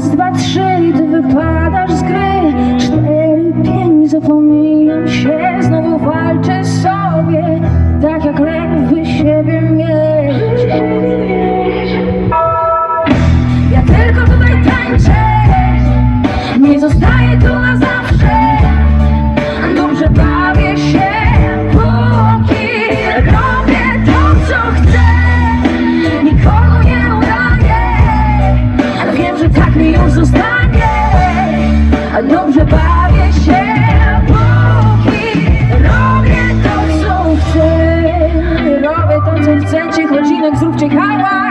Raz, dwa, trzy i ty wypadasz z gry. Cztery, pięć, zapominam się. Znowu walczę sobie Tak jak lewy siebie mieć. Ja tylko tutaj tańczę. Nie zostaję tu na zawsze już zostanie. A dobrze bawię się Póki robię to co chcę. Robię to co chcecie Choć inok zróbcie hałas.